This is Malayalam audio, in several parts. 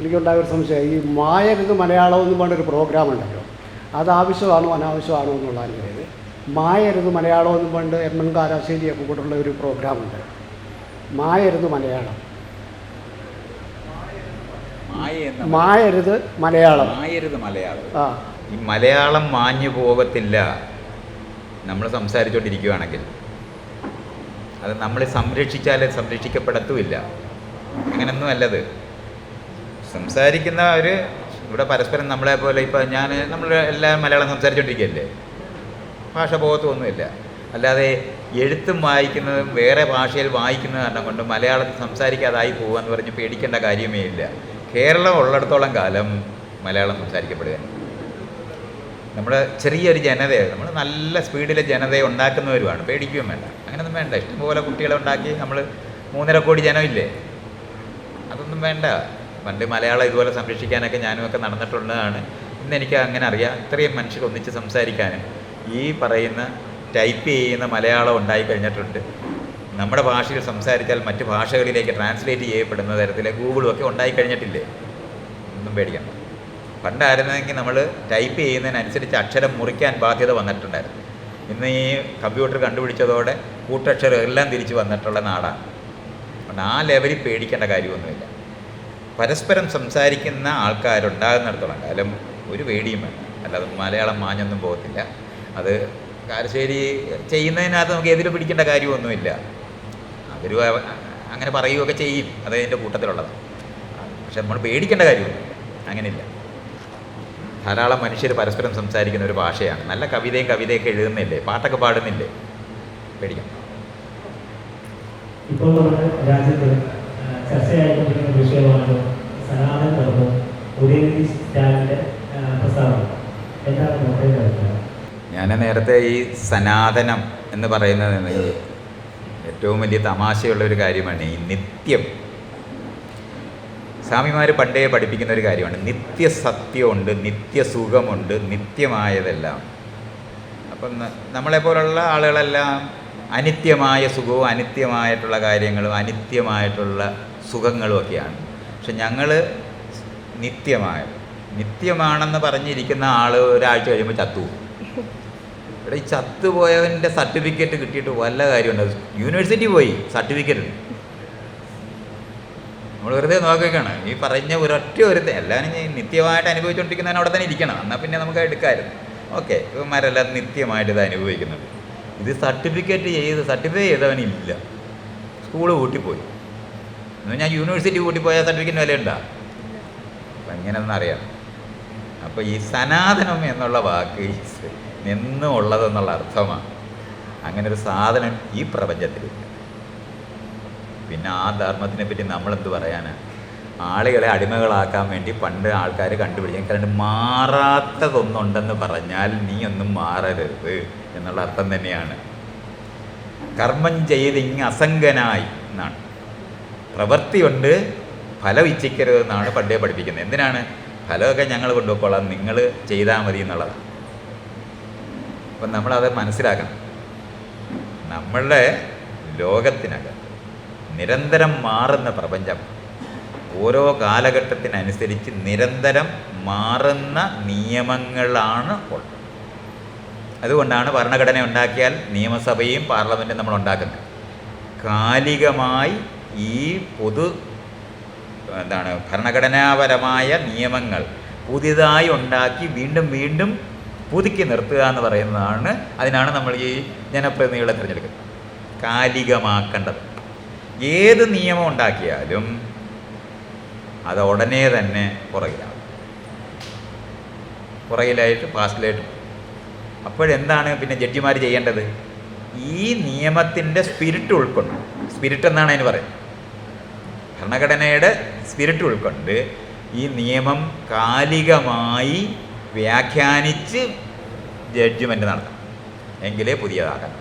എനിക്കുണ്ടായ ഒരു സംശയം. ഈ മായരുത് മലയാളം എന്ന് പറഞ്ഞൊരു പ്രോഗ്രാം ഉണ്ടല്ലോ. അത് ആവശ്യമാണോ അനാവശ്യമാണോ എന്നുള്ള അനുഭവം മായരുത് മലയാളം എന്ന് പണ്ട് എം എൻ കാരാശ്ശേരിയൊക്കെ കൂട്ടുള്ള ഒരു പ്രോഗ്രാം ഉണ്ട്. മായരുത് മലയാളം. മായരുത് മലയാളം. മായരുത് മലയാളം. ആ. ഈ മലയാളം മാഞ്ഞു പോകത്തില്ല. നമ്മൾ സംസാരിച്ചുകൊണ്ടിരിക്കുകയാണെങ്കിൽ അത് നമ്മൾ സംരക്ഷിച്ചാലേ സംരക്ഷിക്കപ്പെടത്തുമില്ല. അങ്ങനൊന്നും അല്ലത്. സംസാരിക്കുന്നവർ ഇവിടെ പരസ്പരം നമ്മളെ പോലെ ഇപ്പം ഞാൻ നമ്മൾ എല്ലാം മലയാളം സംസാരിച്ചുകൊണ്ടിരിക്കുകയല്ലേ ഭാഷ പോകത്തൊന്നുമില്ല അല്ലാതെ എഴുത്തും വായിക്കുന്നതും വേറെ ഭാഷയിൽ വായിക്കുന്ന കാരണം കൊണ്ട് മലയാളത്തിൽ സംസാരിക്കാതായി പോകാന്ന് പറഞ്ഞ് പേടിക്കേണ്ട കാര്യമേ ഇല്ല. കേരളം ഉള്ളിടത്തോളം കാലം മലയാളം സംസാരിക്കപ്പെടുകയാണ് നമ്മൾ ചെറിയൊരു ജനതയാണ് നമ്മൾ നല്ല സ്പീഡിൽ ജനതയെ ഉണ്ടാക്കുന്നവരുമാണ്. പേടിക്കുകയും വേണ്ട. അങ്ങനെയൊന്നും വേണ്ട. ഇഷ്ടംപോലെ കുട്ടികളെ ഉണ്ടാക്കി നമ്മൾ മൂന്നര കോടി ജനമില്ലേ? അതൊന്നും വേണ്ട. പണ്ട് മലയാളം ഇതുപോലെ സംരക്ഷിക്കാനൊക്കെ ഞാനും ഒക്കെ നടന്നിട്ടുള്ളതാണ്. ഇന്ന് എനിക്ക് അങ്ങനെ അറിയാം. ഇത്രയും മനുഷ്യർ ഒന്നിച്ച് സംസാരിക്കാനും. ഈ പറയുന്ന ടൈപ്പ് ചെയ്യുന്ന മലയാളം ഉണ്ടായി കഴിഞ്ഞിട്ടുണ്ട്. നമ്മുടെ ഭാഷയിൽ സംസാരിച്ചാൽ മറ്റ് ഭാഷകളിലേക്ക് ട്രാൻസ്ലേറ്റ് ചെയ്യപ്പെടുന്ന തരത്തിൽ ഗൂഗിളും ഒക്കെ ഉണ്ടായി കഴിഞ്ഞിട്ടില്ലേ? ഒന്നും പേടിക്കണ്ട. പണ്ടായിരുന്നെങ്കിൽ നമ്മൾ ടൈപ്പ് ചെയ്യുന്നതിനനുസരിച്ച് അക്ഷരം മുറിക്കാൻ ബാധ്യത വന്നിട്ടുണ്ടായിരുന്നു. ഇന്ന് ഈ കമ്പ്യൂട്ടർ കണ്ടുപിടിച്ചതോടെ കൂട്ടക്ഷരം എല്ലാം തിരിച്ച് വന്നിട്ടുള്ള നാടാണ്. അതുകൊണ്ട് ആ ലെവലിൽ പേടിക്കേണ്ട കാര്യമൊന്നുമില്ല. പരസ്പരം സംസാരിക്കുന്ന ആൾക്കാരുണ്ടാകുന്നിടത്തോളം കാലം ഒരു പേടിയും വേണ്ട. അല്ലാതെ മലയാളം മാഞ്ഞൊന്നും പോകത്തില്ല. അത് കാരശ്ശേരി ചെയ്യുന്നതിനകത്ത് നമുക്ക് എതിര് പിടിക്കേണ്ട കാര്യമൊന്നുമില്ല. അവർ അങ്ങനെ പറയുകയൊക്കെ ചെയ്യും. അത് എന്റെ കൂട്ടത്തിലുള്ളതാണ്. പക്ഷെ നമ്മൾ പേടിക്കേണ്ട കാര്യമൊന്നും അങ്ങനെയില്ല. ധാരാളം മനുഷ്യർ പരസ്പരം സംസാരിക്കുന്ന ഒരു ഭാഷയാണ്. നല്ല കവിതയും കവിതയൊക്കെ എഴുതുന്നില്ലേ? പാട്ടൊക്കെ പാടുന്നില്ലേ? പേടിക്കണം ഇപ്പോൾ രാജ്യത്ത് ചർച്ചയായിക്കൊണ്ടിരിക്കുന്ന വിഷയമാണ് സനാതന ധർമ്മം ഉദയനിധി സ്റ്റാലിന്റെ പ്രസ്താവന. എന്താണ് നമ്മുടെ അഭിപ്രായം? ഞാൻ നേരത്തെ ഈ സനാതനം എന്ന് പറയുന്നത് ഏറ്റവും വലിയ തമാശയുള്ള ഒരു കാര്യമാണ്. ഈ നിത്യം. സ്വാമിമാർ പണ്ടേ പഠിപ്പിക്കുന്ന ഒരു കാര്യമാണ്. നിത്യസത്യമുണ്ട് നിത്യസുഖമുണ്ട് നിത്യമായതെല്ലാം. അപ്പം നമ്മളെപ്പോലുള്ള ആളുകളെല്ലാം അനിത്യമായ സുഖവും അനിത്യമായിട്ടുള്ള കാര്യങ്ങളും അനിത്യമായിട്ടുള്ള സുഖങ്ങളും ഒക്കെയാണ് പക്ഷെ ഞങ്ങൾ നിത്യമായ നിത്യമാണെന്ന് പറഞ്ഞിരിക്കുന്ന ആൾ ഒരാഴ്ച കഴിയുമ്പോൾ ചത്തു ഇവിടെ ഈ ചത്തുപോയവന്റെ സർട്ടിഫിക്കറ്റ് കിട്ടിയിട്ട് വല്ല കാര്യമുണ്ട്? യൂണിവേഴ്സിറ്റി പോയി സർട്ടിഫിക്കറ്റ്. നമ്മൾ വെറുതെ നോക്കുകയാണ് ഈ പറഞ്ഞ ഒരൊറ്റ ഒരു എല്ലാവരും നിത്യമായിട്ട് അനുഭവിച്ചുകൊണ്ടിരിക്കുന്നതിന് അവിടെ തന്നെ ഇരിക്കണം. എന്നാൽ പിന്നെ നമുക്ക് എടുക്കാമായിരുന്നു. ഓക്കെ ഇവന്മാരെല്ലാം നിത്യമായിട്ട് ഇത് അനുഭവിക്കുന്നുണ്ട് ഇത് സർട്ടിഫിക്കറ്റ് ചെയ്ത് സർട്ടിഫൈ ചെയ്തവനില്ല. സ്കൂൾ കൂട്ടിപ്പോയി എന്ന് ഞാൻ യൂണിവേഴ്സിറ്റി കൂട്ടിപ്പോയാൽ സർട്ടിഫിക്കറ്റിന് വിലയുണ്ടോ? അപ്പം ഇങ്ങനെയൊന്നും അറിയാം. അപ്പോൾ ഈ സനാതനം എന്നുള്ള വാക്ക് നിന്നും ഉള്ളതെന്നുള്ള അർത്ഥമാണ്. അങ്ങനെ ഒരു സാധനം ഈ പ്രപഞ്ചത്തിലില്ല പിന്നെ ആ ധർമ്മത്തിനെ പറ്റി നമ്മളെന്ത് പറയാനാണ് ആളുകളെ അടിമകളാക്കാൻ വേണ്ടി പണ്ട് ആൾക്കാർ കണ്ടുപിടിക്കാൻ കാരണം മാറാത്തതൊന്നുണ്ടെന്ന് പറഞ്ഞാൽ നീ ഒന്നും മാറരുത് എന്നുള്ള അർത്ഥം തന്നെയാണ്. കർമ്മം ചെയ്ത് ഇങ്ങ് അസംഗനായി എന്നാണ്. പ്രവൃത്തിയുണ്ട് ഫലം ഇച്ഛിക്കരുതെന്നാണ് പണ്ടേ പഠിപ്പിക്കുന്നത്. എന്തിനാണ്? ഫലമൊക്കെ ഞങ്ങൾ കൊണ്ടുപോയിക്കോളാം നിങ്ങൾ ചെയ്താൽ മതി എന്നുള്ളതാണ്. അപ്പം നമ്മളത് മനസ്സിലാക്കണം. നമ്മളുടെ ലോകത്തിനകത്ത് നിരന്തരം മാറുന്ന പ്രപഞ്ചം ഓരോ കാലഘട്ടത്തിനനുസരിച്ച് നിരന്തരം മാറുന്ന നിയമങ്ങളാണ് ഉള്ളത് അതുകൊണ്ടാണ് ഭരണഘടന ഉണ്ടാക്കിയാൽ നിയമസഭയും പാർലമെന്റും നമ്മൾ ഉണ്ടാക്കുന്നത്. കാലികമായി ഈ പൊതു എന്താണ് ഭരണഘടനാപരമായ നിയമങ്ങൾ പുതിയതായി ഉണ്ടാക്കി വീണ്ടും വീണ്ടും പുതുക്കി നിർത്തുക എന്ന് പറയുന്നതാണ് അതിനാണ് നമ്മൾ ഈ ജനപ്രതിനിധികളെ തിരഞ്ഞെടുക്കുന്നത്. കാലികമാക്കേണ്ടത്. ഏത് നിയമം ഉണ്ടാക്കിയാലും അത് ഉടനെ തന്നെ പുറകിലാവും. പുറകിലായിട്ട് പാസ്റ്റിലായിട്ട്. അപ്പോഴെന്താണ് പിന്നെ ജഡ്ജിമാർ ചെയ്യേണ്ടത്? ഈ നിയമത്തിന്റെ സ്പിരിറ്റ് ഉൾക്കൊണ്ട് സ്പിരിറ്റ് എന്നാണ് അതിന് പറയുന്നത്. ഭരണഘടനയുടെ സ്പിരിറ്റ് ഉൾക്കൊണ്ട് ഈ നിയമം കാലികമായി വ്യാഖ്യാനിച്ച് ജഡ്ജ്മെന്റ് നടത്തണം. എങ്കിലേ പുതിയതാക്കണം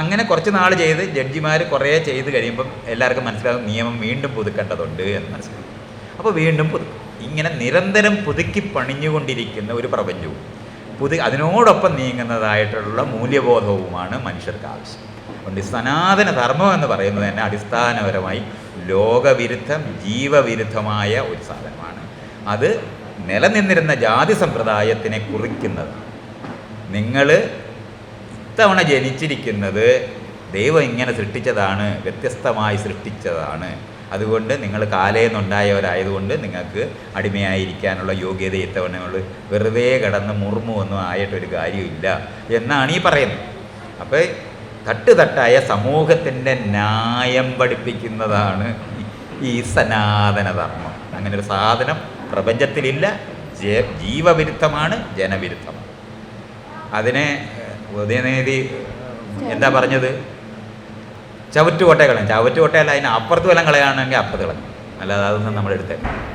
അങ്ങനെ കുറച്ച് നാൾ ചെയ്ത് ജഡ്ജിമാർ കുറേ ചെയ്ത് കഴിയുമ്പം എല്ലാവർക്കും മനസ്സിലാകും നിയമം വീണ്ടും പുതുക്കേണ്ടതുണ്ട് എന്ന് മനസ്സിലാക്കും അപ്പോൾ വീണ്ടും പുതുക്കും. ഇങ്ങനെ നിരന്തരം പുതുക്കി പണിഞ്ഞുകൊണ്ടിരിക്കുന്ന ഒരു പ്രപഞ്ചവും പുതു അതിനോടൊപ്പം നീങ്ങുന്നതായിട്ടുള്ള മൂല്യബോധവുമാണ് മനുഷ്യർക്ക് ആവശ്യം. അതുകൊണ്ട് സനാതന ധർമ്മം എന്ന് പറയുന്നത് തന്നെ അടിസ്ഥാനപരമായി ലോകവിരുദ്ധം ജീവവിരുദ്ധമായ ഒരു സാധനമാണ്. അത് നിലനിന്നിരുന്ന ജാതി സമ്പ്രദായത്തിനെ കുറിക്കുന്നത്. നിങ്ങൾ ഇത്തവണ ജനിച്ചിരിക്കുന്നത് ദൈവം ഇങ്ങനെ സൃഷ്ടിച്ചതാണ് വ്യത്യസ്തമായി സൃഷ്ടിച്ചതാണ്. അതുകൊണ്ട് നിങ്ങൾ കാലയെന്നുണ്ടായവരായതുകൊണ്ട് നിങ്ങൾക്ക് അടിമയായിരിക്കാനുള്ള യോഗ്യത ഇത്തവണയുള്ള വെറുതെ കടന്ന് ഒന്നും ആയിട്ടൊരു കാര്യമില്ല എന്നാണ് ഈ പറയുന്നത്. അപ്പോൾ തട്ടുതട്ടായ സമൂഹത്തിന്റെ ന്യായം പഠിപ്പിക്കുന്നതാണ് ഈ- സനാതനധർമ്മം. സനാതന ധർമ്മം അങ്ങനെ ഒരു സാധനം പ്രപഞ്ചത്തിലില്ല ജീവവിരുദ്ധമാണ് ജനവിരുദ്ധമാണ്. അതിനെ ഉദയനീതി എന്താ പറഞ്ഞത്? ചവറ്റുകൊട്ട കളയും ചവറ്റുകൊട്ടയല്ല അതിന് അപ്പുറത്ത് വല്ലം കളയാണെങ്കിൽ അപ്പുറത്ത് കളയും അല്ലാതെ അതൊന്നും നമ്മൾ എടുത്തേക്കാം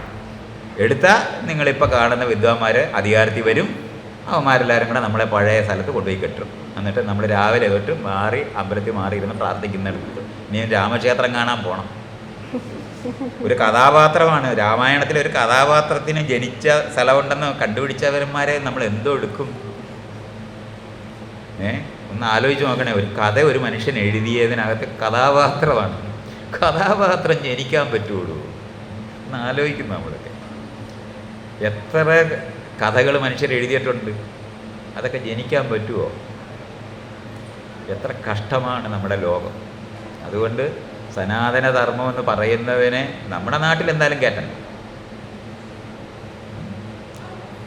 എടുത്താൽ നിങ്ങളിപ്പോൾ കാണുന്ന വിദ്വാന്മാർ അധികാരത്തിൽ വരും. അവന്മാരെല്ലാവരും കൂടെ നമ്മളെ പഴയ സ്ഥലത്ത് കൊണ്ടുപോയി കെട്ടും. എന്നിട്ട് നമ്മൾ രാവിലെ തൊട്ട് മാറി അമ്പലത്തിൽ ഇരുന്ന് പ്രാർത്ഥിക്കുന്നിടത്ത്. ഇനി രാമക്ഷേത്രം കാണാൻ പോകണം ഒരു കഥാപാത്രമാണ്. രാമായണത്തിലെ ഒരു കഥാപാത്രത്തിന് ജനിച്ച സ്ഥലമുണ്ടെന്ന് കണ്ടുപിടിച്ചവന്മാരെ നമ്മൾ എന്തോ എടുക്കും. ഏ? ഒന്ന് ആലോചിച്ച് നോക്കണേ. ഒരു കഥ ഒരു മനുഷ്യൻ എഴുതിയതിനകത്ത് കഥാപാത്രമാണ്. കഥാപാത്രം ജനിക്കാൻ പറ്റുള്ളൂ. ഒന്ന് ആലോചിക്കും നമ്മളൊക്കെ. എത്ര കഥകൾ മനുഷ്യർ എഴുതിയിട്ടുണ്ട്. അതൊക്കെ ജനിക്കാൻ പറ്റുമോ എത്ര കഷ്ടമാണ് നമ്മുടെ ലോകം. അതുകൊണ്ട് സനാതന ധർമ്മമെന്ന് പറയുന്നവനെ നമ്മുടെ നാട്ടിൽ എന്തായാലും കയറ്റണം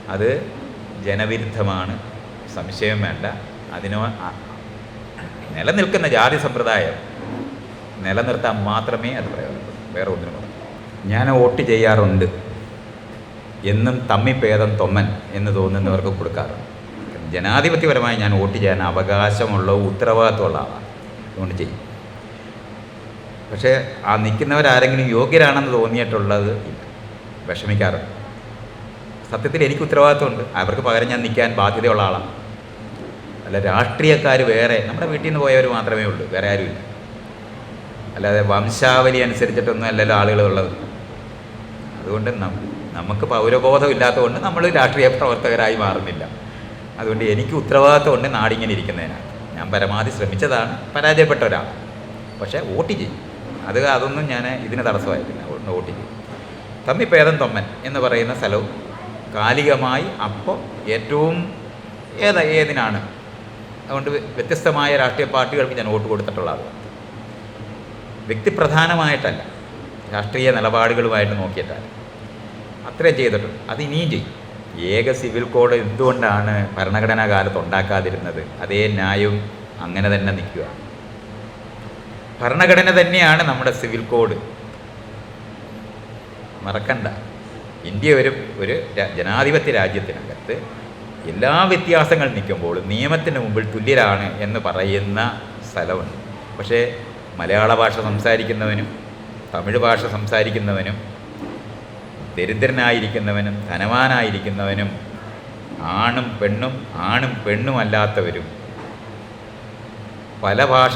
അത് ജനവിരുദ്ധമാണ്. സംശയം വേണ്ട. അതിനോ നിലനിൽക്കുന്ന ജാതി സമ്പ്രദായം നിലനിർത്താൻ മാത്രമേ അത് പ്രയോജനപ്പെടും വേറെ ഒന്നിനും ഞാൻ വോട്ട് ചെയ്യാറുണ്ട്. എന്നും തമ്മിപ്പേദം തൊമ്മൻ എന്ന് തോന്നുന്നവർക്ക് കൊടുക്കാറുണ്ട് ജനാധിപത്യപരമായി ഞാൻ വോട്ട് ചെയ്യാൻ അവകാശമുള്ള ഉത്തരവാദിത്വമുള്ള ആളാണ്. അതുകൊണ്ട് ചെയ്യും. പക്ഷേ ആ നിൽക്കുന്നവരാരെങ്കിലും യോഗ്യരാണെന്ന് തോന്നിയിട്ടുള്ളത് വിഷമിക്കാറുണ്ട് സത്യത്തിൽ എനിക്ക് ഉത്തരവാദിത്വമുണ്ട്. അവർക്ക് പകരം ഞാൻ നിൽക്കാൻ ബാധ്യതയുള്ള ആളാണ്. അല്ല രാഷ്ട്രീയക്കാർ വേറെ. നമ്മുടെ വീട്ടിൽ നിന്ന് പോയവർ മാത്രമേ ഉള്ളൂ. വേറെ ആരുമില്ല. അല്ലാതെ വംശാവലി അനുസരിച്ചിട്ടൊന്നും അല്ലല്ലോ ആളുകൾ ഉള്ളത്. അതുകൊണ്ട് നം- നമുക്ക് പൗരബോധം ഇല്ലാത്തതുകൊണ്ട് നമ്മൾ രാഷ്ട്രീയ പ്രവർത്തകരായി മാറുന്നില്ല. അതുകൊണ്ട് എനിക്ക് ഉത്തരവാദിത്വമുണ്ട് നാടിങ്ങനെ ഇരിക്കുന്നതിനാണ് ഞാൻ പരമാവധി ശ്രമിച്ചതാണ് പരാജയപ്പെട്ട ഒരാൾ. പക്ഷേ വോട്ട് ചെയ്യും. അത് അതൊന്നും ഞാൻ ഇതിന് തടസ്സമായിട്ടില്ല. വോട്ട് ചെയ്യും. തമ്മിപ്പേദം തൊമ്മൻ എന്ന് പറയുന്ന സ്ഥലവും കാലികമായി അപ്പോൾ ഏറ്റവും ഏത് ഏതിനാണ്? അതുകൊണ്ട് വ്യ- വ്യത്യസ്തമായ രാഷ്ട്രീയ പാർട്ടികൾക്ക് ഞാൻ വോട്ട് കൊടുത്തിട്ടുള്ള ആളാണ്. വ്യക്തിപ്രധാനമായിട്ടല്ല രാഷ്ട്രീയ നിലപാടുകളുമായിട്ട് നോക്കിയിട്ടല്ല അത്രയും ചെയ്തിട്ടുണ്ട് അത് ഇനിയും ചെയ്യും. ഏക സിവിൽ കോഡ് എന്തുകൊണ്ടാണ് ഭരണഘടനാ കാലത്ത് ഉണ്ടാക്കാതിരുന്നത്? അതേ ന്യായം അങ്ങനെ തന്നെ നിൽക്കുക. ഭരണഘടന തന്നെയാണ് നമ്മുടെ സിവിൽ കോഡ്. മറക്കണ്ട. ഇന്ത്യ ഒരു ഒരു ജനാധിപത്യ രാജ്യത്തിനകത്ത് എല്ലാ വ്യത്യാസങ്ങൾ നിൽക്കുമ്പോൾ നിയമത്തിന് മുമ്പിൽ തുല്യരാണ് എന്ന് പറയുന്ന സ്ഥലമുണ്ട്. പക്ഷേ മലയാള ഭാഷ സംസാരിക്കുന്നവനും തമിഴ് ഭാഷ സംസാരിക്കുന്നവനും ദരിദ്രനായിരിക്കുന്നവനും ധനവാനായിരിക്കുന്നവനും ആണും പെണ്ണും ആണും പെണ്ണും അല്ലാത്തവരും പല ഭാഷ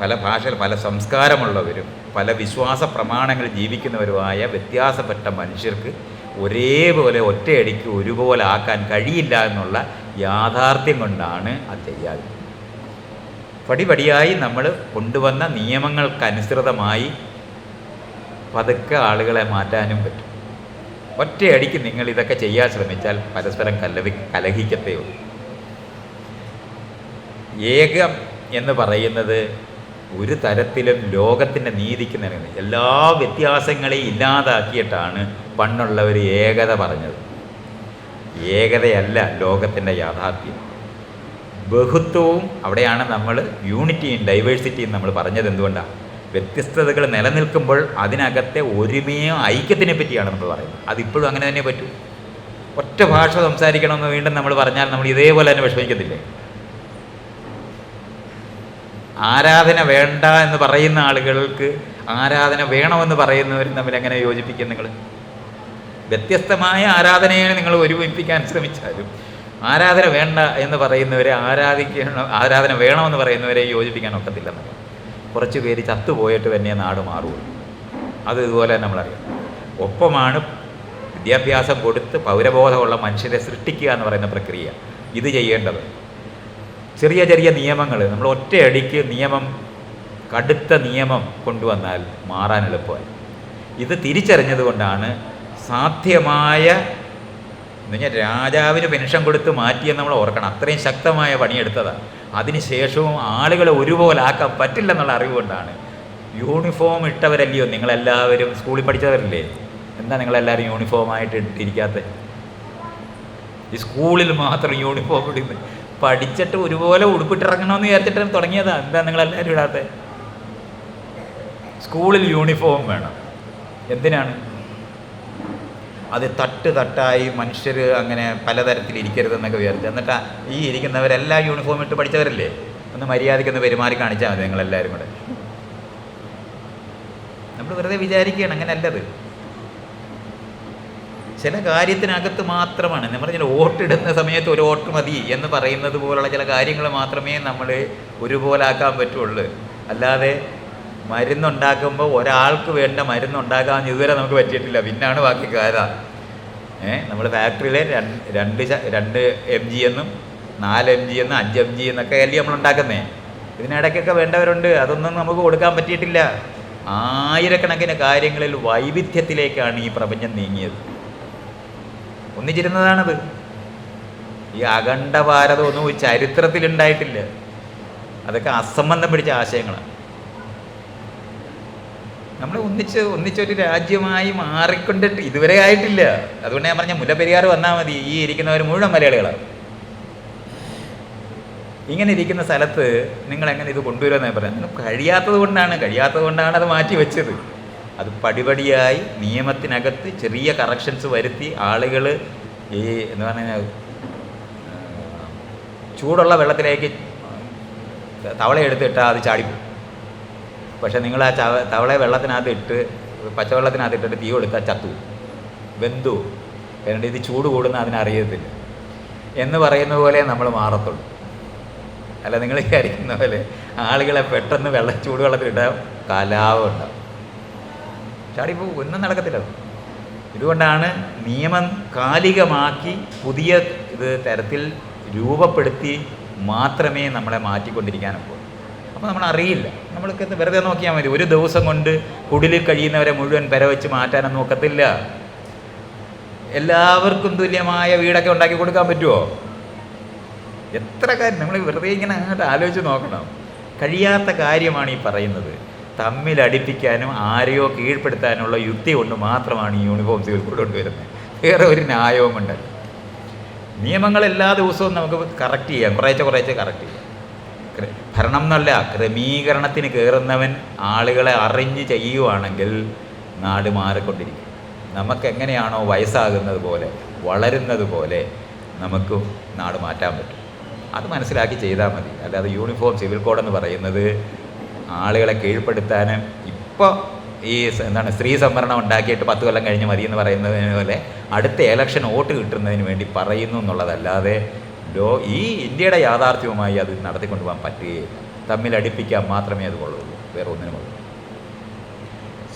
പല ഭാഷ പല സംസ്കാരമുള്ളവരും പല വിശ്വാസ പ്രമാണങ്ങൾ ജീവിക്കുന്നവരുമായ വ്യത്യാസപ്പെട്ട മനുഷ്യർക്ക് ഒരേപോലെ ഒറ്റയടിക്ക് ഒരുപോലെ ആക്കാൻ കഴിയില്ല എന്നുള്ള യാഥാർത്ഥ്യം കൊണ്ടാണ് അത് ചെയ്യാതെ പടിപടിയായി നമ്മൾ കൊണ്ടുവന്ന നിയമങ്ങൾക്കനുസൃതമായി പതുക്കെ ആളുകളെ മാറ്റാനും പറ്റും. ഒറ്റയടിക്ക് നിങ്ങൾ ഇതൊക്കെ ചെയ്യാൻ ശ്രമിച്ചാൽ പരസ്പരം കലവി കലഹിക്കത്തേ ഉള്ളൂ. ഏകം എന്ന് പറയുന്നത് ഒരു തരത്തിലും ലോകത്തിന്റെ നീതിക്ക് നൽകുന്നത്. എല്ലാ വ്യത്യാസങ്ങളെയും ഇല്ലാതാക്കിയിട്ടാണ് പണ്ടുള്ളവർ ഏകത പറഞ്ഞത്. ഏകതയല്ല ലോകത്തിന്റെ യാഥാർത്ഥ്യം. ബഹുത്വവും അവിടെയാണ് നമ്മൾ യൂണിറ്റിയും ഡൈവേഴ്സിറ്റിയും നമ്മൾ പറഞ്ഞത് എന്തുകൊണ്ടാണ് വ്യത്യസ്തതകൾ നിലനിൽക്കുമ്പോൾ അതിനകത്തെ ഒരുമയോ ഐക്യത്തിനെ പറ്റിയാണ് നമ്മൾ പറയുന്നത്. അതിപ്പോഴും അങ്ങനെ തന്നെ പറ്റൂ. ഒറ്റ ഭാഷ സംസാരിക്കണമെന്ന് വീണ്ടും നമ്മൾ പറഞ്ഞാൽ നമ്മൾ ഇതേപോലെ തന്നെ വിഷമിക്കത്തില്ലേ? ആരാധന വേണ്ട എന്ന് പറയുന്ന ആളുകൾക്ക് ആരാധന വേണമെന്ന് പറയുന്നവരും തമ്മിൽ എങ്ങനെ യോജിപ്പിക്കും നിങ്ങൾ? വ്യത്യസ്തമായ ആരാധനയെ നിങ്ങൾ ഒരുമിപ്പിക്കാൻ ശ്രമിച്ചാലും ആരാധന വേണ്ട എന്ന് പറയുന്നവരെ ആരാധിക്കണം ആരാധന വേണമെന്ന് പറയുന്നവരെ യോജിപ്പിക്കാൻ ഒക്കത്തില്ലെന്നല്ല? കുറച്ച് പേര് ചത്തുപോയിട്ട് തന്നെ നാട് മാറുള്ളൂ അത് ഇതുപോലെ തന്നെ നമ്മളറിയാം. ഒപ്പമാണ് വിദ്യാഭ്യാസം കൊടുത്ത് പൗരബോധമുള്ള മനുഷ്യരെ സൃഷ്ടിക്കുക എന്ന് പറയുന്ന പ്രക്രിയ. ഇത് ചെയ്യേണ്ടത്. ചെറിയ ചെറിയ നിയമങ്ങൾ നമ്മൾ ഒറ്റയടിക്ക് നിയമം കടുത്ത നിയമം കൊണ്ടുവന്നാൽ മാറാൻ എളുപ്പമായി. ഇത് തിരിച്ചറിഞ്ഞതുകൊണ്ടാണ് സാധ്യമായ എന്ന് പറഞ്ഞാൽ രാജാവിന് പെൻഷൻ കൊടുത്ത് മാറ്റിയെന്ന് നമ്മൾ ഓർക്കണം. അത്രയും ശക്തമായ പണിയെടുത്തതാണ്. അതിനുശേഷവും ആളുകളെ ഒരുപോലെ ആക്കാൻ പറ്റില്ല പറ്റില്ലെന്നുള്ള അറിവുകൊണ്ടാണ് യൂണിഫോം ഇട്ടവരല്ലയോ നിങ്ങളെല്ലാവരും സ്കൂളിൽ പഠിച്ചവരല്ലേ? എന്താ നിങ്ങളെല്ലാവരും യൂണിഫോമായിട്ട് ഇട്ടിരിക്കാത്ത? ഈ സ്കൂളിൽ മാത്രം യൂണിഫോം ഇടുന്നത് പഠിച്ചിട്ട് ഒരുപോലെ ഉടുപ്പിട്ടിറങ്ങണമെന്ന് വിചാരിച്ചിട്ട് തുടങ്ങിയതാ. എന്താ നിങ്ങളെല്ലാവരും ഇടാത്ത? സ്കൂളിൽ യൂണിഫോം വേണം. എന്തിനാണ്? അത് തട്ട് തട്ടായി മനുഷ്യർ അങ്ങനെ പലതരത്തിൽ ഇരിക്കരുതെന്നൊക്കെ വിചാരിച്ചു. എന്നിട്ട് ഈ ഇരിക്കുന്നവരെല്ലാം യൂണിഫോം ഇട്ട് പഠിച്ചവരല്ലേ? ഒന്ന് മര്യാദയ്ക്ക് ഒന്ന് പെരുമാറി കാണിച്ചാൽ മതി നിങ്ങളെല്ലാവരും കൂടെ. നമ്മൾ വെറുതെ വിചാരിക്കുകയാണ് അങ്ങനെ അല്ലത് ചില കാര്യത്തിനകത്ത് മാത്രമാണ് നമ്മൾ പറഞ്ഞ വോട്ടിടുന്ന സമയത്ത് ഒരു വോട്ട് മതി എന്ന് പറയുന്നത് പോലുള്ള ചില കാര്യങ്ങൾ മാത്രമേ നമ്മൾ ഒരുപോലാക്കാൻ പറ്റുള്ളൂ. അല്ലാതെ മരുന്നുണ്ടാക്കുമ്പോൾ ഒരാൾക്ക് വേണ്ട മരുന്നുണ്ടാക്കാൻ ഇതുവരെ നമുക്ക് പറ്റിയിട്ടില്ല. പിന്നാണ് ബാക്കി കാര്യം. ഏ നമ്മൾ ഫാക്ടറിയിലെ രണ്ട് രണ്ട് എം ജി എന്നും നാല് എം ജി എന്നും അഞ്ച് എം ജി എന്നൊക്കെ അല്ലേ നമ്മൾ ഉണ്ടാക്കുന്നേ. ഇതിനിടയ്ക്കൊക്കെ വേണ്ടവരുണ്ട്. അതൊന്നും നമുക്ക് കൊടുക്കാൻ പറ്റിയിട്ടില്ല. ആയിരക്കണക്കിന് കാര്യങ്ങളിൽ വൈവിധ്യത്തിലേക്കാണ് ഈ പ്രപഞ്ചം നീങ്ങിയത്. ഒന്നിച്ചിരുന്നതാണത്. ഈ അഖണ്ഡ ഭാരതമൊന്നും ചരിത്രത്തിലുണ്ടായിട്ടില്ല. അതൊക്കെ അസംബന്ധം പിടിച്ച ആശയങ്ങളാണ്. നമ്മൾ ഒന്നിച്ച് ഒന്നിച്ചൊരു രാജ്യമായി മാറിക്കൊണ്ടിട്ട് ഇതുവരെ ആയിട്ടില്ല. അതുകൊണ്ട് ഞാൻ പറഞ്ഞ മുല്ലപ്പെരിയാർ വന്നാൽ മതി. ഈ ഇരിക്കുന്നവർ മുഴുവൻ മലയാളികളാണ് ഇങ്ങനെ ഇരിക്കുന്ന സ്ഥലത്ത് നിങ്ങൾ എങ്ങനെ ഇത് കൊണ്ടുവരുമെന്ന് പറയാം കഴിയാത്തത് കൊണ്ടാണ്. കഴിയാത്തത് കൊണ്ടാണ് അത് മാറ്റി വെച്ചത്. അത് പടിപടിയായി നിയമത്തിനകത്ത് ചെറിയ കറക്ഷൻസ് വരുത്തി ആളുകൾ ഈ എന്ന് പറഞ്ഞാൽ ചൂടുള്ള വെള്ളത്തിലേക്ക് തവളയെടുത്തിട്ടാൽ അത് ചാടിപ്പോകും പക്ഷെ നിങ്ങൾ ആ ചവ തവളയെ വെള്ളത്തിനകത്ത് ഇട്ട് പച്ചവെള്ളത്തിനകത്ത് ഇട്ടിട്ട് തീ കൊടുത്താൽ ചത്തു. ബന്ധു എന്നിട്ട് ഇത് ചൂട് കൂടുന്ന അതിനറിയത്തില്ല എന്ന് പറയുന്ന പോലെ നമ്മൾ മാറത്തുള്ളൂ. അല്ല നിങ്ങൾ വിചാരിക്കുന്ന പോലെ ആളുകളെ പെട്ടെന്ന് വെള്ള ചൂടുവെള്ളത്തിലിട്ടാൽ കലാപം ഉണ്ടാവും. ചാടിപ്പോ ഒന്നും നടക്കത്തില്ല. ഇതുകൊണ്ടാണ് നിയമം കാലികമാക്കി പുതിയ ഇത് തരത്തിൽ രൂപപ്പെടുത്തി മാത്രമേ നമ്മളെ മാറ്റിക്കൊണ്ടിരിക്കാനൊക്കൂ. അപ്പോൾ നമ്മൾ അറിയില്ല നമ്മൾക്ക് വെറുതെ നോക്കിയാൽ മതി. ഒരു ദിവസം കൊണ്ട് കുടിലിൽ കഴിയുന്നവരെ മുഴുവൻ പെര വെച്ച് മാറ്റാനൊന്നും നോക്കത്തില്ല. എല്ലാവർക്കും തുല്യമായ വീടൊക്കെ ഉണ്ടാക്കി കൊടുക്കാൻ പറ്റുമോ എത്ര കാര്യം. നമ്മൾ വെറുതെ ഇങ്ങനെ അങ്ങോട്ട് ആലോചിച്ച് നോക്കണം. കഴിയാത്ത കാര്യമാണ് ഈ പറയുന്നത്. തമ്മിൽ അടിപ്പിക്കാനും ആരെയോ കീഴ്പ്പെടുത്താനുള്ള യുക്തി കൊണ്ട് മാത്രമാണ് ഈ യൂണിഫോം സിവിൽ കോഡ് കൊണ്ടുവരുന്നത് വേറെ ഒരു ന്യായവും ഉണ്ടല്ലോ നിയമങ്ങൾ എല്ലാ ദിവസവും നമുക്ക് കറക്റ്റ് ചെയ്യാം. കുറേശ്ശെ കുറേശ്ശെ കറക്റ്റ് ചെയ്യാം. ഭരണം എന്നല്ല ക്രമീകരണത്തിന് കയറുന്നവൻ ആളുകളെ അറിഞ്ഞ് ചെയ്യുവാണെങ്കിൽ നാട് മാറിക്കൊണ്ടിരിക്കും. നമുക്ക് എങ്ങനെയാണോ വയസ്സാകുന്നത് പോലെ വളരുന്നത് പോലെ നമുക്ക് നാട് മാറ്റാൻ പറ്റും. അത് മനസ്സിലാക്കി ചെയ്താൽ മതി. അല്ലാതെ യൂണിഫോം സിവിൽ കോഡ് എന്ന് പറയുന്നത് ആളുകളെ കീഴ്പ്പെടുത്താനും ഇപ്പോൾ ഈ എന്താണ് സ്ത്രീ സംവരണം ഉണ്ടാക്കിയിട്ട് പത്ത് കൊല്ലം കഴിഞ്ഞ് മതി എന്ന് പറയുന്നതിന് പോലെ അടുത്ത ഇലക്ഷൻ വോട്ട് കിട്ടുന്നതിന് വേണ്ടി പറയുന്നു എന്നുള്ളതല്ലാതെ ലോ ഈ ഇന്ത്യയുടെ യാഥാർത്ഥ്യവുമായി അത് നടത്തിക്കൊണ്ടുപോകാൻ പറ്റുകയില്ല. തമ്മിൽ അടുപ്പിക്കാൻ മാത്രമേ അത് കൊള്ളുള്ളൂ. വേറെ ഒന്നിനും കൊള്ളൂ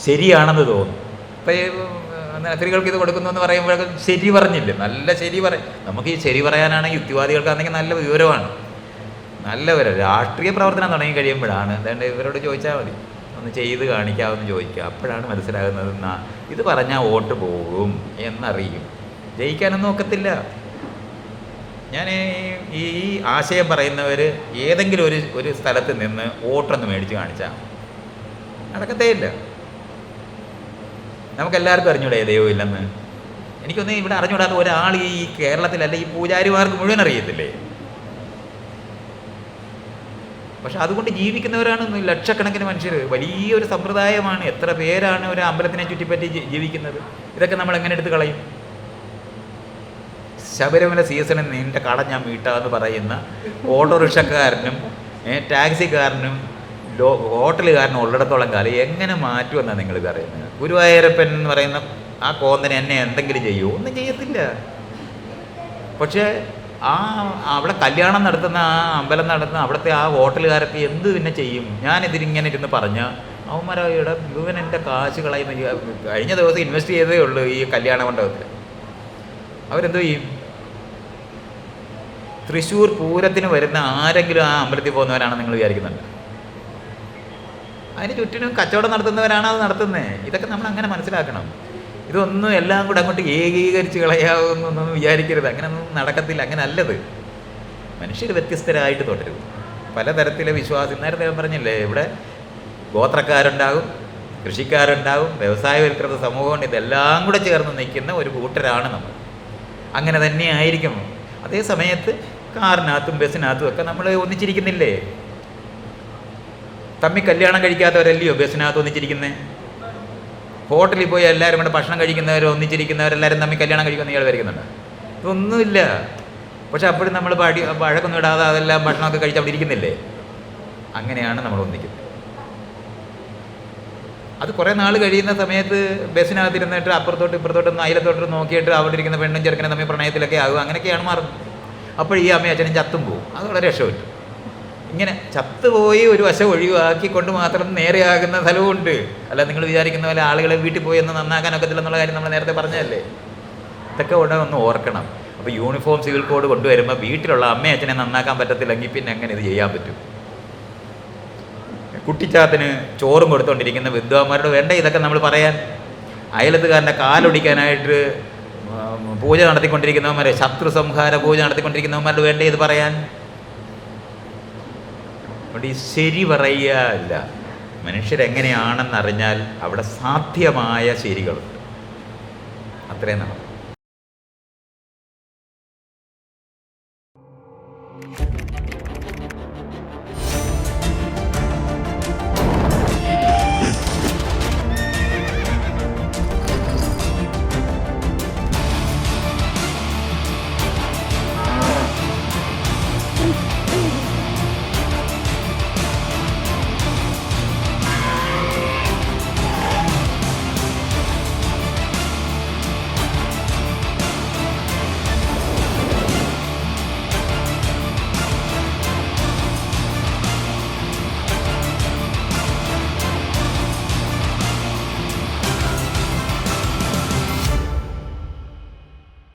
ശരിയാണെന്ന് തോന്നും ഇപ്പം സ്ത്രീകൾക്ക് ഇത് കൊടുക്കുന്നു എന്ന് പറയുമ്പോഴേക്കും ശരി പറഞ്ഞില്ലേ. നല്ല ശരി പറയും നമുക്ക് ഈ ശരി പറയാനാണ് യുക്തിവാദികൾക്കാണെങ്കിൽ നല്ല വിവരമാണ്. നല്ല വിവരം രാഷ്ട്രീയ പ്രവർത്തനം തുടങ്ങി കഴിയുമ്പോഴാണ് എന്താണ്ട് ഇവരോട് ചോദിച്ചാൽ മതി. ഒന്ന് ചെയ്ത് കാണിക്കാമെന്ന് ചോദിക്കുക. അപ്പോഴാണ് മനസ്സിലാകുന്നത് ഇത് പറഞ്ഞാൽ വോട്ട് പോകും എന്നറിയും. ജയിക്കാനൊന്നും ഒക്കത്തില്ല. ഞാൻ ഈ- ആശയം പറയുന്നവർ ഏതെങ്കിലും ഒരു ഒരു സ്ഥലത്ത് നിന്ന് വോട്ടൊന്ന് മേടിച്ച് കാണിച്ചാൽ നടക്കത്തേ ഇല്ല നമുക്കെല്ലാവർക്കും അറിഞ്ഞൂടെ ദൈവം ഇല്ലെന്ന്? എനിക്കൊന്ന് ഇവിടെ അറിഞ്ഞൂടാത്ത ഒരാൾ ഈ കേരളത്തിലല്ല ഈ പൂജാരിമാർക്ക് മുഴുവൻ അറിയത്തില്ലേ? പക്ഷെ അതുകൊണ്ട് ജീവിക്കുന്നവരാണ് ലക്ഷക്കണക്കിന് മനുഷ്യർ വലിയൊരു സമ്പ്രദായമാണ് എത്ര പേരാണ് ഒരു അമ്പലത്തിനെ ചുറ്റിപ്പറ്റി ജീവിക്കുന്നത്? ഇതൊക്കെ നമ്മൾ എങ്ങനെ എടുത്ത് കളയും? ശബരിമല സീസണിൽ നിന്റെ കട ഞാൻ വീട്ടാന്ന് പറയുന്ന ഓട്ടോറിക്ഷക്കാരനും ടാക്സിക്കാരനും ലോ ഹോട്ടലുകാരനും ഉള്ളിടത്തോളം കാലം എങ്ങനെ മാറ്റുമെന്നാണ് നിങ്ങൾ അറിയുന്നത്? ഗുരുവായൂരപ്പൻ എന്ന് പറയുന്ന ആ കോന്തന് എന്നെ എന്തെങ്കിലും ചെയ്യുമോ ഒന്നും ചെയ്യത്തില്ല. പക്ഷേ ആ അവിടെ കല്യാണം നടത്തുന്ന ആ അമ്പലം നടത്തുന്ന അവിടുത്തെ ആ ഹോട്ടലുകാരൊക്കെ എന്ത് പിന്നെ ചെയ്യും? ഞാനിതിരിങ്ങനെ ഇരുന്ന് പറഞ്ഞ അവന്മാരുടെ മുഴുവൻ എന്റെ കാശുകളായി കഴിഞ്ഞ ദിവസം ഇൻവെസ്റ്റ് ചെയ്തേ ഉള്ളൂ ഈ കല്യാണ മണ്ഡപത്തിൽ അവരെന്തോ ചെയ്യും? തൃശ്ശൂർ പൂരത്തിന് വരുന്ന ആരെങ്കിലും ആ അമ്പലത്തിൽ പോകുന്നവരാണ് നിങ്ങൾ വിചാരിക്കുന്നുണ്ട്? അതിന് ചുറ്റിനും കച്ചവടം നടത്തുന്നവരാണോ അത് നടത്തുന്നത് ഇതൊക്കെ നമ്മൾ അങ്ങനെ മനസ്സിലാക്കണം. ഇതൊന്നും എല്ലാം കൂടെ അങ്ങോട്ട് ഏകീകരിച്ച് കളയാവുന്നൊന്നും വിചാരിക്കരുത്. അങ്ങനെയൊന്നും നടക്കത്തില്ല. അങ്ങനെ അല്ലത് മനുഷ്യർ വ്യത്യസ്തരായിട്ട് തുടരും. പലതരത്തിലെ വിശ്വാസം നേരത്തെ ഞാൻ പറഞ്ഞില്ലേ ഇവിടെ ഗോത്രക്കാരുണ്ടാകും കൃഷിക്കാരുണ്ടാകും വ്യവസായവൽകൃത സമൂഹമുണ്ട്. ഇതെല്ലാം കൂടെ ചേർന്ന് നിൽക്കുന്ന ഒരു കൂട്ടരാണ് നമ്മൾ. അങ്ങനെ തന്നെ ആയിരിക്കും അതേ സമയത്ത് കാറിനകത്തും ബസ്സിനകത്തും ഒക്കെ നമ്മൾ ഒന്നിച്ചിരിക്കുന്നില്ലേ? തമ്മി കല്യാണം കഴിക്കാത്തവരല്ലയോ ബസ്സിനകത്ത് ഒന്നിച്ചിരിക്കുന്നത് ഹോട്ടലിൽ പോയി എല്ലാവരും കൂടെ ഭക്ഷണം കഴിക്കുന്നവർ ഒന്നിച്ചിരിക്കുന്നവരെല്ലാവരും തമ്മിൽ കല്യാണം കഴിക്കുന്ന ഇയാൾ വരയ്ക്കുന്നുണ്ട് ഇതൊന്നുമില്ല. പക്ഷെ അപ്പോഴും നമ്മൾ പടി വഴക്കൊന്നും ഇടാതെ അതെല്ലാം ഭക്ഷണമൊക്കെ കഴിച്ച് അവിടെ ഇരിക്കുന്നില്ലേ? അങ്ങനെയാണ് നമ്മൾ ഒന്നിക്കുന്നത്. അത് കുറേ നാൾ കഴിയുന്ന സമയത്ത് ബസ്സിനകത്തിരുന്നിട്ട് അപ്പുറത്തോട്ട് ഇപ്പുറത്തോട്ടും അയലത്തോട്ട് നോക്കിയിട്ട് അവിടെ ഇരിക്കുന്ന പെണ്ണും ചെറുക്കനെ തമ്മിൽ പ്രണയത്തിലൊക്കെ ആകും. അങ്ങനെയൊക്കെയാണ് മാറുന്നത്. അപ്പോൾ ഈ അമ്മയും അച്ഛനും ചത്തും പോകും അത് വളരെ രക്ഷപ്പെട്ടു. ഇങ്ങനെ ചത്തുപോയി ഒരു വശം ഒഴിവാക്കിക്കൊണ്ട് മാത്രം നേരെയാകുന്ന സ്ഥലവുമുണ്ട് അല്ല നിങ്ങൾ വിചാരിക്കുന്ന പോലെ ആളുകളെ വീട്ടിൽ പോയി ഒന്ന് എന്നുള്ള കാര്യം നമ്മൾ നേരത്തെ പറഞ്ഞതല്ലേ? ഇതൊക്കെ ഉടനെ ഒന്ന് ഓർക്കണം. അപ്പോൾ യൂണിഫോം സിവിൽ കോഡ് കൊണ്ടുവരുമ്പോൾ വീട്ടിലുള്ള അമ്മയും അച്ഛനെ നന്നാക്കാൻ പറ്റത്തില്ലെങ്കിൽ പിന്നെ എങ്ങനെ ഇത് ചെയ്യാൻ പറ്റും? കുട്ടിച്ചാത്തിന് ചോറും കൊടുത്തുകൊണ്ടിരിക്കുന്ന വിദ്വാന്മാരോട് വേണ്ട ഇതൊക്കെ നമ്മൾ പറയാൻ? അയലത്തുകാരന്റെ കാലൊടിക്കാനായിട്ട് പൂജ നടത്തിക്കൊണ്ടിരിക്കുന്നവന്മാരെ ശത്രു സംഹാര പൂജ നടത്തിക്കൊണ്ടിരിക്കുന്നവന്മാരുടെ വേണ്ടേ ഇത് പറയാൻ? അവിടെ ഈ ശരി പറയുകയല്ല മനുഷ്യരെങ്ങനെയാണെന്നറിഞ്ഞാൽ അവിടെ സാധ്യമായ ശരികളുണ്ട്. അത്രയും നടക്കും.